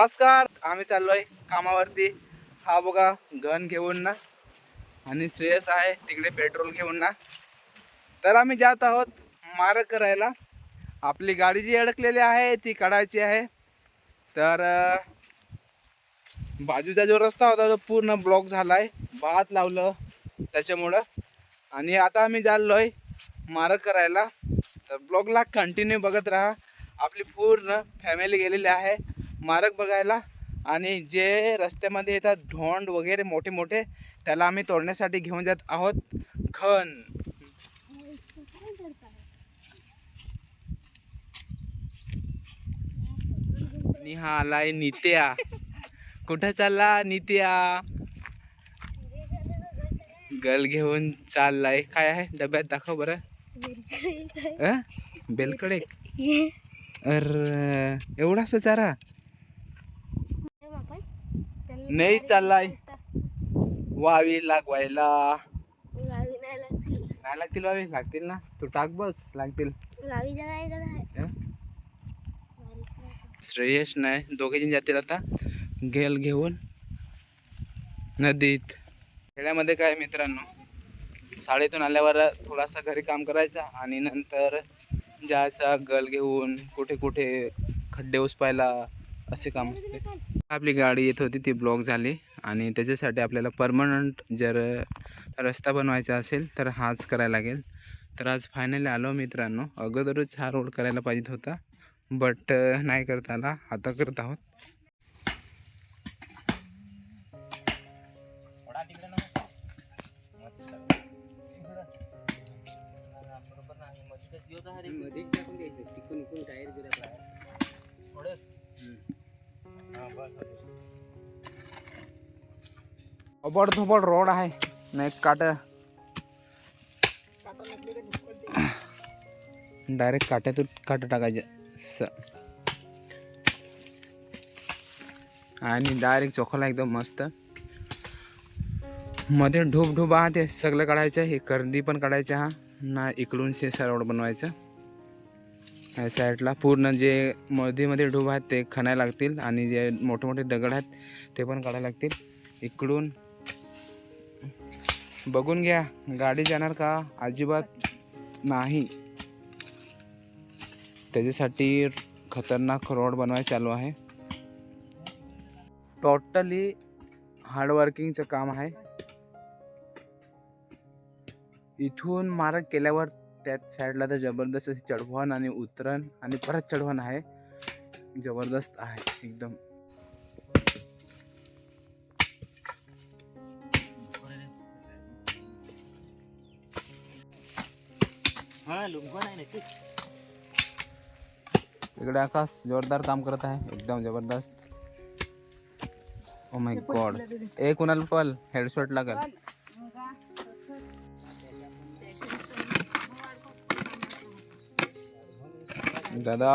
नमस्कार आम्ही चाललोय कामावरती. हा बघा गन घेऊन ना. आणि श्रेयस आहे तिकडे पेट्रोल घेऊन ना. तर आम्ही जात आहोत मारक करायला. आपली गाडी जी अडकलेली आहे ती काढायची आहे. तर बाजूचा जो रस्ता होता तो पूर्ण ब्लॉक झालाय. भात लावलं त्याच्यामुळं. आणि आता आम्ही चाललोय मारक करायला. तर ब्लॉगला कंटिन्यू बघत राहा. आपली पूर्ण फॅमिली गेलेली आहे. मारक बघायला आणि जे रस्त्यामध्ये येतात ढोंड वगैरे मोठे मोठे त्याला आम्ही तोडण्यासाठी घेऊन जात आहोत. खन. आणि हा आलाय नित्या. कुठं चालला नित्या? गल घेऊन चाललाय. काय आहे? डब्यात दाखव बरं? बेलकडे. अर एवढासा चारा. नाही चाललाय. वावी लागवायला. काय लागतील. वावी? लागतील ना. तू टाक बस लागतील. अं? श्रेयस नाही. दोघे जण जातील आता. गेल घेऊन. नदीत. खेड्यामध्ये काय मित्रांनो? शाळेतून आल्यावर थोडासा घरी काम करायचा आणि नंतर जायचा गल घेऊन. कुठे कुठे खड्डे उसपायला. असे काम असते. आपली गाडी येत होती ती ब्लॉक झाली आणि त्याच्यासाठी आपल्याला परमनंट जर रस्ता बनवायचा असेल तर हाच करायला लागेल. तर आज फायनली आलो मित्रांनो. अगोदरच हा रोड करायला पाहिजे होता बट नाही करता आला. आता करत आहोत. अबड धोबड रोड आहे. नाही काट डायरेक्ट काट्यातून काट टाकायचं. स आणि डायरेक्ट चोखला एकदम मस्त. मध्ये ढोप ढोप आहे ते. सगळं काढायचं हे कर्दी पण काढायचं हा. ना इकडून शेसा रोड बनवायचं. साईडला पूर्ण जे मध्येमध्ये ढोब आहेत ते खणायला लागतील आणि जे मोठे मोठे दगड आहेत ते पण काढायला लागतील. इकडून बघून घ्या गाडी जाणार का? अजिबात नाही. त्याच्यासाठी खतरनाक रोड बनवाय चालू आहे. टोटली हार्डवर्किंगचं काम आहे. इथून मार्ग केल्यावर त्या साईडला तर जबरदस्त अशी चढवण आणि उतरण आणि परत चढवण आहे. जबरदस्त आहे एकदम. इकडे आकाश जोरदार काम करत आहे. एकदम जबरदस्त. ओ माय गॉड ए कुणाल पल हेडशॉट लागल দাদা।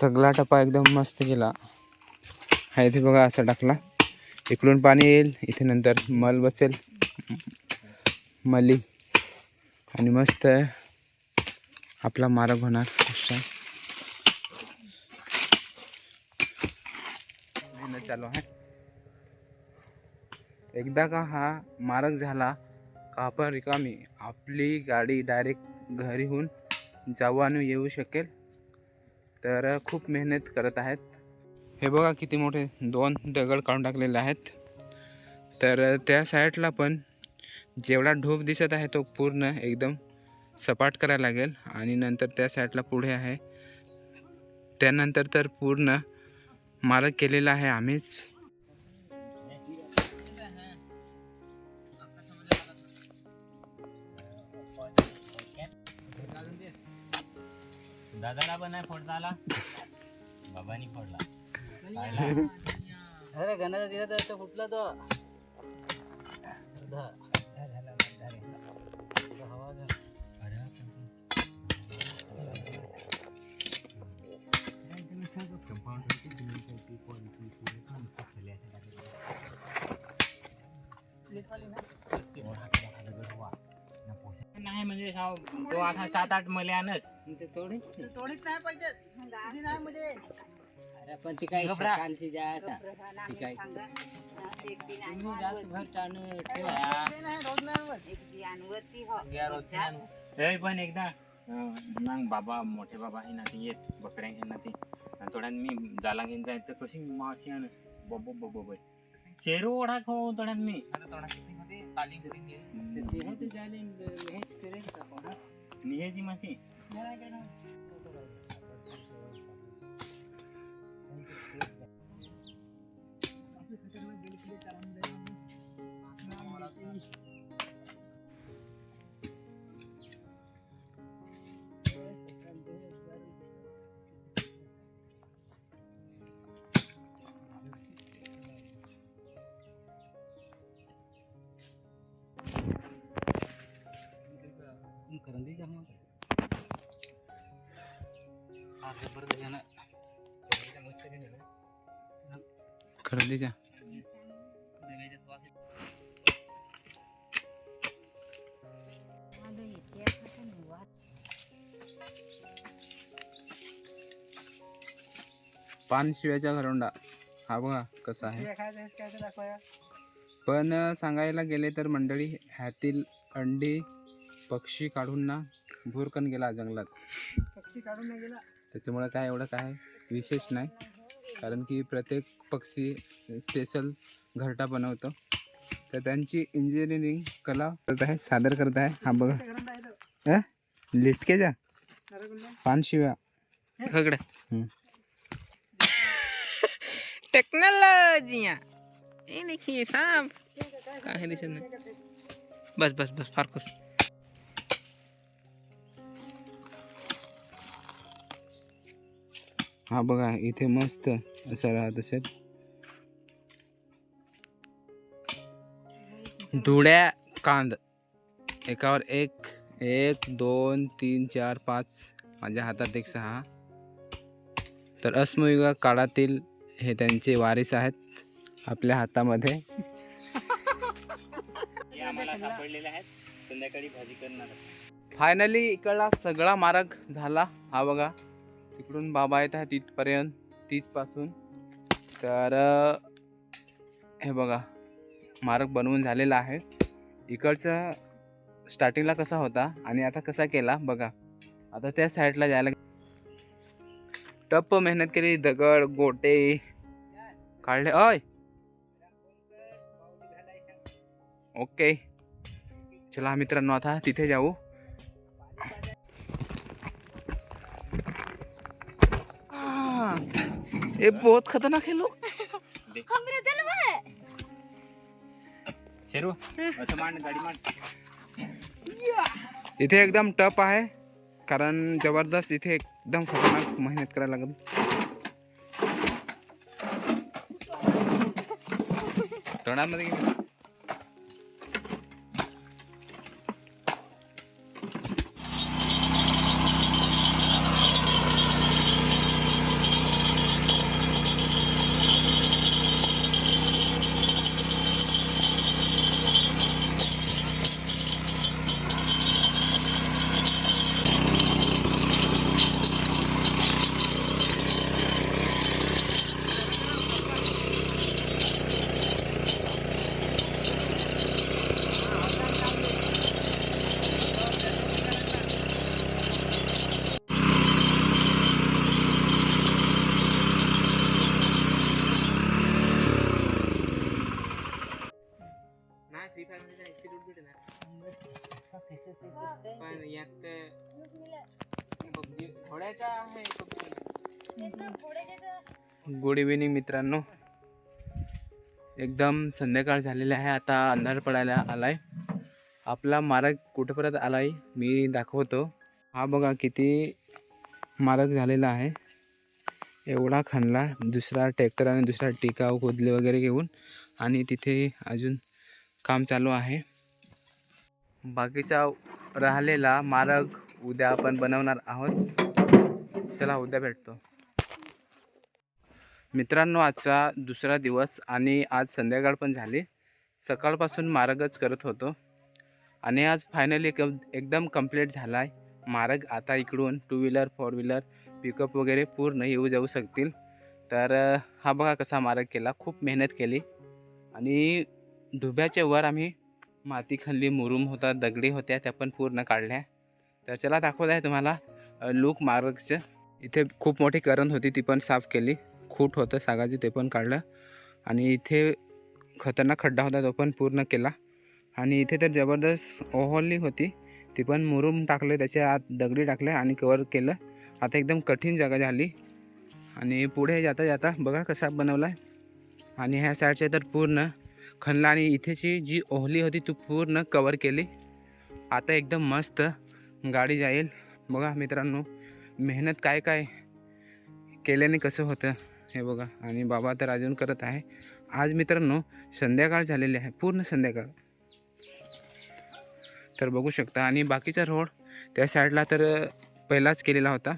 सगळा टप्पा एकदम मस्त केला. हा इथे बघा असा टाकला. इकडून पाणी येईल इथे नंतर मल बसेल. मली. आणि मस्त आपला मारक होणार. अशा मेहनत चालू आहे. एकदा का हा मारक झाला का रिकामी. आपली गाडी डायरेक्ट घरी होऊन जाऊ आणि येऊ शकेल. तर खूप मेहनत करत आहेत. हे बघा किती मोठे दोन दगड काढून टाकलेले आहेत. तर त्या साईडला पण जेवढा ढोप दिसत आहे तो पूर्ण एकदम सपाट करायला लागेल आणि नंतर त्या साईडला पुढे आहे. त्यानंतर तर पूर्ण मार्ग केलेला आहे आम्हीच. दादाला पण नाही फोडता आला. बाबानी फोडला. अरे गणाचा दिला तर तो फुटला तो. हवा घा. म्हणजे तो आता सात आठ मले आणच ते तोडीच नाही. पाहिजे. नाही म्हणजे. अरे पण ती काही घबरा. सकाळची जायचा ती काय? तुम्ही जास्त भर टाणं ठेवा. ते नाही रोज नाही आणत. तरी पण एकदा अं, मग बाबा मोठे बाबा आहे ना ते येत बकऱ्या घेऊन ना ते. आणि थोड्यात मी जाला घेऊन जाय तर कशी मावशी आण बब बब बब. शेरू ओढा खाऊ थोड्यात मी. ते ते हे ते जायला हेच करेल का कोणा? निघायची माशी करंदी खरेदीच्या पान शिव्याच्या घरोंडा हा बघा कसा आहे. पण सांगायला गेले तर मंडळी ह्यातील अंडी पक्षी काढून ना भुरकन गेला जंगलात. पक्षी काढून गेला. त्याच्यामुळे काय एवढं काय विशेष नाही. कारण की प्रत्येक पक्षी स्पेशल घरटा बनवतो. तर त्यांची इंजिनिअरिंग कला करत आहे सादर करत आहे. हा बघा. ते घरून राहिलं अ? लिटकेच्या अरे गुंडा पान शिव्या. खगड़ा टेक्नोलॉजियाँ. ये देखिए साहब है में? बस बस बस फारकुस. हा बघा इथे मस्त असं राहत असेल. धुळ्या कांद. एकावर एक एक दोन तीन चार पाच. माझ्या हातात एक सहा. तर अस्मयुगा काळातील हे त्यांचे वारीस आहेत आपल्या हातामध्ये. फायनली इकडला सगळा मार्ग झाला. हा बघा. तिकडून बाबा येत आहे तिथपर्यंत तिथपासून. तर हे बघा मार्ग बनवून झालेला आहे. इकडचा स्टार्टिंगला कसा होता आणि आता कसा केला बघा. आता त्या साईडला जायला टप्प मेहनत केली दगड गोटे. काढले अय ओके. चला मित्रांनो आता तिथे जाऊ. ये बहुत खतरनाक है लोग। शेरू अच्छा मांड गाडी मांड इथे एकदम टप आहे कारण ज़बरदस्त इथे एकदम खतरनाक मेहनत करायला लागत तळामध्ये गुड इव्हिनिंग मित्रांनो. एकदम संध्याकाळ झालेली आहे. आता अंधार पडायला आला आहे आपला मार्ग कुठेपर्यंत आहे मी दाखवतो. हा बघा किती मार्ग झालेला आहे. एवढा खणला दुसरा ट्रॅक्टर आणि दुसरा टिकाव खोदले वगैरे घेऊन आणि तिथे अजून काम चालू आहे. बाकीचा राहिलेला मार्ग उद्या आपण बनवणार आहोत. चला उद्या भेटतो. मित्रांनो आजचा दुसरा दिवस आणि आज संध्याकाळ पण झाली. सकाळपासून मार्गच करत होतो. आणि आज फायनली एक एकदम कंप्लीट झाला आहे मार्ग आता इकडून two wheeler four wheeler pickup वगैरे पूर्ण येऊ जाऊ शकतील. तर हा बघा कसा मार्ग केला. खूप मेहनत केली. आणि धुब्याच्या वर आम्ही माती खाल्ली मुरुम होता दगडी होत्या त्या पण पूर्ण काढल्या. तर चला दाखवत आहे तुम्हाला लूक मार्गचं. इथे खूप मोठी करंट होती ती पण साफ केली. खूट होतं सागाची ते पण काढलं. आणि इथे खतरनाक खड्डा होता तो पण पूर्ण केला. आणि इथे तर जबरदस्त ओहोली होती. ती पण मुरुम टाकले त्याच्या आत दगडी टाकले आणि कवर केलं. आता एकदम कठीण जागा झाली. आणि पुढे जाता जाता बघा कसा बनवला आहे आणि ह्या साईडचे तर पूर्ण खणला आणि इथेची जी ओहली होती ती पूर्ण कवर केली. आता एकदम मस्त गाडी जाईल. बघा मित्रांनो मेहनत काय काय केल्याने कसं होतं. हे बघा. आणि बाबा तर अजून करत आहे. आज मित्रांनो संध्याकाळ झालेली आहे. पूर्ण संध्याकाळ. तर बघू शकता. आणि बाकीचा रोड त्या साईडला तर पहिलाच केलेला होता.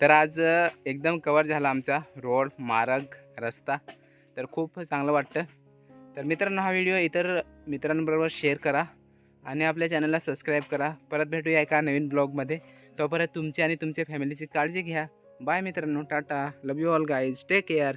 तर आज एकदम कवर झाला आमचा रोड मार्ग रस्ता. तर खूप चांगलं वाटतं. तर मित्रांनो हा व्हिडिओ इतर मित्रांबरोबर शेअर करा. आणि आपल्या चॅनलला सबस्क्राईब करा. परत भेटूया एका नवीन ब्लॉगमध्ये तोपर्यंत तुमची आणि तुमच्या फॅमिलीची काळजी घ्या. बाय मित्रांनो tata. Love you all guys take care